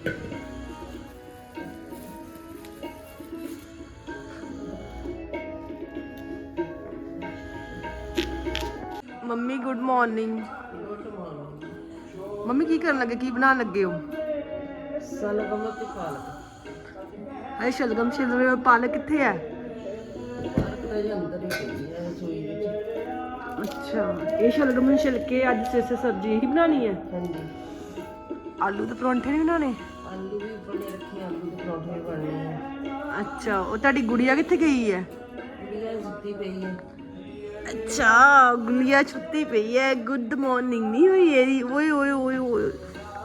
Mummy good morning mummy की करन लगे? की बनान लगे हो? सलगम ते पालक अरे शलगम शलगम पालक किथे है? अच्छा ये शलगम छिलके अज सब्ज़ी ही बनानी है? आलू तो परौंठे नहीं बनाने? ਅੱਜ ਸੇਸੇ ਸਬਜ਼ੀ ਹੀ ਬਣਾਉਣੀ ਹੈ ਹਾਂਜੀ ਆਲੂ ਦੇ ਪਰੌਂਠੇ ਨਹੀਂ ਬਣਾਉਣੇ ਆਲੂ ਵੀ ਬਣੇ ਰੱਖੇ ਆਲੂ ਦੇ ਪਰੌਂਠੇ ਵੀ ਬਣਨੇ ਆ ਅੱਛਾ ਉਹ ਤੁਹਾਡੀ ਗੁੜੀਆ ਕਿੱਥੇ ਗਈ ਹੈ ਗੁੜੀਆ ਸੁੱਤੀ ਪਈ ਹੈ ਅੱਛਾ ਗੁੜੀਆ ਛੁੱਟੀ ਪਈ ਹੈ ਗੁੱਡ ਮਾਰਨਿੰਗ ਨਹੀਂ ਹੋਈ ਇਹਦੀ ਓਏ ਓਏ ਓਏ ਓਏ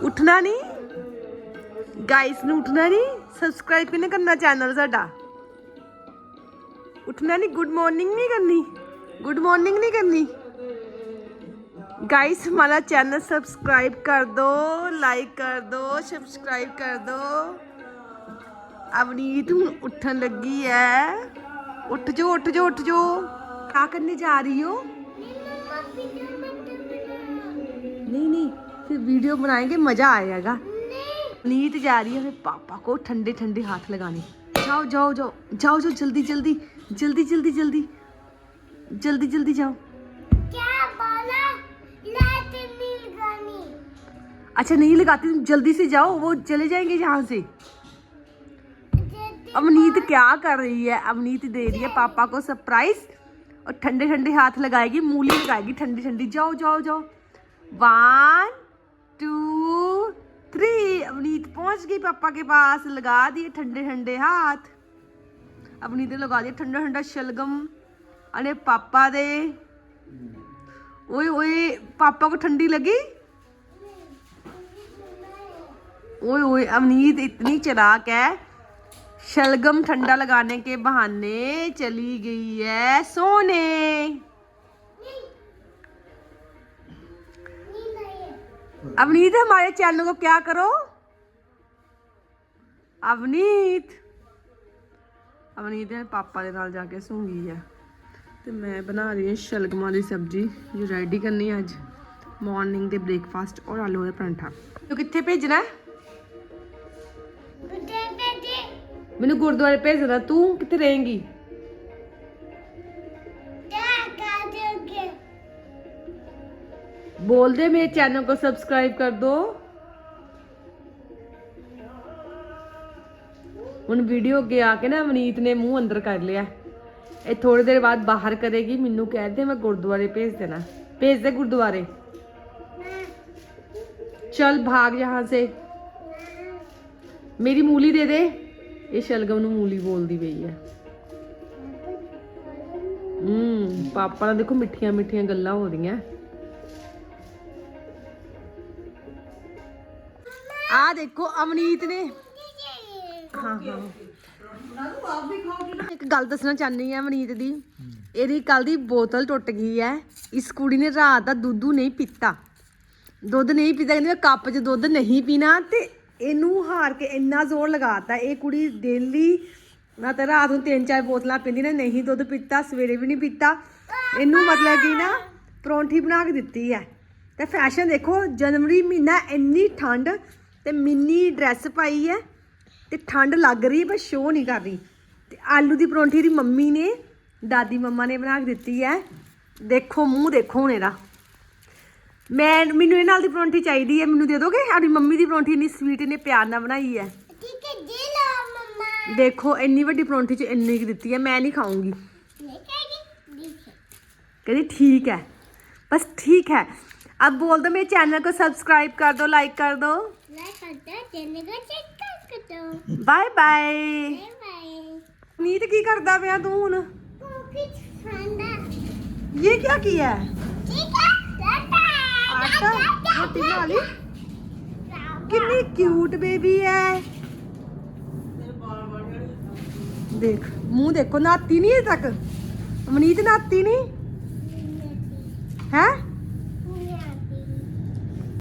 ਉੱਠਣਾ ਨਹੀਂ ਗਾਇਸ ਨੂੰ ਉੱਠਣਾ ਨਹੀਂ ਸਬਸਕ੍ਰਾਈਬ ਕਿਨੇ ਕਰਨਾ ਚੈਨਲ ਸਾਡਾ ਉੱਠਣਾ ਨਹੀਂ ਗੁੱਡ ਮਾਰਨਿੰਗ ਨਹੀਂ ਕਰਨੀ गुड मॉर्निंग नहीं करनी गाइस हमारा चैनल सब्सक्राइब कर दो लाइक कर दो सब्सक्राइब कर दो। अवनीत हूँ उठन लगी है। उठ जो उठ जो उठ जो क्या करने जा रही हो? नहीं नहीं, फिर वीडियो बनाएँगे, मज़ा आएगा। नीत जा रही है, फिर पापा को ठंडे ठंडे हाथ लगाने। जाओ जाओ जाओ जाओ जाओ, जल्दी जल्दी जल्दी जल्दी जल्दी जल्दी जल्दी जाओ। अच्छा नहीं लगाती तुम जल्दी से जाओ वो चले जाएंगे यहाँ से अवनीत क्या कर रही है अवनीत दे रही है पापा को सरप्राइज और ठंडे ठंडे हाथ लगाएगी मूली लगाएगी ठंडी ठंडी जाओ जाओ जाओ वन टू थ्री अवनीत पहुंच गई पापा के पास लगा दिए ठंडे ठंडे हाथ अवनीत ने लगा दिया ठंडा ठंडा शलगम अरे पापा दे ओए ओए पापा को ठंडी लगी ओए ओए अवनीत इतनी चलाक है शलगम ठंडा लगाने के बहाने चली गई है सोने अवनीत हमारे चैनल को क्या करो अवनीत ਅਵਨੀਤ ਦੇ ਪਾਪਾ ਦੇ ਨਾਲ ਜਾ ਕੇ ਸੌਂਗੀ ਆ ਤੇ ਮੈਂ ਬਣਾ ਰਹੀ ਹਾਂ ਸ਼ਲਗਮਾਂ ਦੀ ਸਬਜ਼ੀ ਜੋ ਰੈਡੀ ਕਰਨੀ ਹੈ ਅੱਜ ਮਾਰਨਿੰਗ ਦੇ ਬ੍ਰੇਕਫਾਸਟ ਔਰ ਆਲੂ ਦਾ ਪਰਾਂਠਾ ਤੂੰ ਕਿੱਥੇ ਭੇਜਣਾ ਹੈ? ਮੈਨੂੰ ਗੁਰਦੁਆਰੇ ਭੇਜਣਾ ਤੂੰ ਕਿੱਥੇ ਰਹੇਂਗੀ क्या कर दोगे बोल दे मेरे चैनल को सब्सक्राइब कर दो ਹੁਣ ਵੀਡੀਓ ਅੱਗੇ ਆ ਕੇ ਨਾ ਅਵਨੀਤ ਨੇ ਮੂੰਹ ਅੰਦਰ ਕਰ ਲਿਆ ਇਹ ਥੋੜੀ ਦੇਰ ਬਾਅਦ ਬਾਹਰ ਕਰੇਗੀ ਮੈਨੂੰ ਕਹਿ ਦੇ ਮੈਂ ਗੁਰਦੁਆਰੇ ਭੇਜ ਦੇਣਾ ਭੇਜ ਦੇ ਗੁਰਦੁਆਰੇ चल भाग यहाँ से मेरी मूली दे दे ਇਹ ਸ਼ਲਗਮ ਨੂੰ ਮੂਲੀ ਬੋਲਦੀ ਪਈ ਹੈ। ਹੂੰ, ਪਾਪਾ ਨਾਲ ਦੇਖੋ ਮਿੱਠੀਆਂ ਮਿੱਠੀਆਂ ਗੱਲਾਂ ਹੋ ਰਹੀਆਂ। ਆ ਦੇਖੋ ਅਵਨੀਤ ਨੇ। ਹਾਂ ਹਾਂ। ਇੱਕ ਗੱਲ ਦੱਸਣਾ ਚਾਹਨੀ ਆ ਅਵਨੀਤ ਦੀ। ਇਹਦੀ ਕੱਲ ਦੀ ਬੋਤਲ ਟੁੱਟ ਗਈ ਹੈ। ਇਸ ਕੁੜੀ ਨੇ ਰਾਤ ਦਾ ਦੁੱਧੂ ਨਹੀਂ ਪੀਤਾ। ਦੁੱਧ ਨਹੀਂ ਪੀਤਾ, ਕਹਿੰਦੀ ਮੈਂ ਕੱਪ 'ਚ ਦੁੱਧ ਨਹੀਂ ਪੀਣਾ ਤੇ ਇਹਨੂੰ ਹਾਰ ਕੇ ਇੰਨਾ ਜ਼ੋਰ ਲਗਾਤਾ, ਇਹ ਕੁੜੀ ਡੇਲੀ ਨਾ ਤਾਂ ਰਾਤ ਨੂੰ ਤਿੰਨ ਚਾਰ ਬੋਤਲਾਂ ਪੀਂਦੀ ਨੇ, ਨਹੀਂ ਦੁੱਧ ਪੀਤਾ, ਸਵੇਰੇ ਵੀ ਨਹੀਂ ਪੀਤਾ। ਇਹਨੂੰ ਮਤਲਬ ਕਿ ਨਾ ਪਰੌਂਠੀ ਬਣਾ ਕੇ ਦਿੱਤੀ ਹੈ। ਤੇ ਫੈਸ਼ਨ ਦੇਖੋ, ਜਨਵਰੀ ਮਹੀਨਾ ਇੰਨੀ ਠੰਡ ਤੇ ਮਿੰਨੀ ਡਰੈਸ ਪਾਈ ਹੈ ਤੇ ਠੰਡ ਲੱਗ ਰਹੀ ਪਰ ਸ਼ੋਅ ਨਹੀਂ ਕਰ ਰਹੀ। ਤੇ ਆਲੂ ਦੀ ਪਰੌਂਠੀ ਦੀ ਮੰਮੀ ਨੇ, ਦਾਦੀ ਮੰਮਾ ਨੇ ਬਣਾ ਕੇ ਦਿੱਤੀ ਹੈ। ਦੇਖੋ, ਮੂੰਹ ਦੇਖੋ ਹੁਣ ਇਹਦਾ। ਮੈਂ ਮੈਨੂੰ ਇਹ ਨਾਲ ਦੀ ਪਰੌਂਠੀ ਚਾਹੀਦੀ ਹੈ ਮੈਨੂੰ ਦੇ ਦੋਗੇ ਆਪਣੀ ਮੰਮੀ ਦੀ ਪਰੌਂਠੀ ਇੰਨੀ ਸਵੀਟ ਨੇ ਪਿਆਰ ਨਾਲ ਬਣਾਈ ਹੈ ठीक है जी लो मम्मा ਦੇਖੋ ਇੰਨੀ ਵੱਡੀ ਪਰੌਂਠੀ ਚ ਇੰਨੀ ਕੁ ਦਿੱਤੀ ਹੈ ਮੈਂ ਨਹੀਂ ਖਾਊਂਗੀ नहीं खाएगी ठीक है कहती ठीक है बस ठीक है अब बोल दो मेरे चैनल को सब्सक्राइब कर दो लाइक कर दो लाइक कर दो चैनल को सब्सक्राइब कर दो बाय बाय बाय बाय ਨੀਤ ਕੀ ਕਰਦਾ ਪਿਆ ਤੂੰ ਹੁਣ कुछ खाना ਇਹ ਕੀ ਕੀਤਾ ਹੈ ठीक है टाटा ਆਟਾ ਰੋਟੀ ਬਣਾ ਲਈ? ਕਿੰਨੀ ਕਿਊਟ ਬੇਬੀ ਹੈ ਦੇਖ, ਮੂੰਹ ਦੇਖੋ ਨਾਤੀ ਨਹੀਂ ਅਜੇ ਤੱਕ? ਅਮਨੀਤ ਨਾਤੀ ਨਹੀਂ ਹੈ?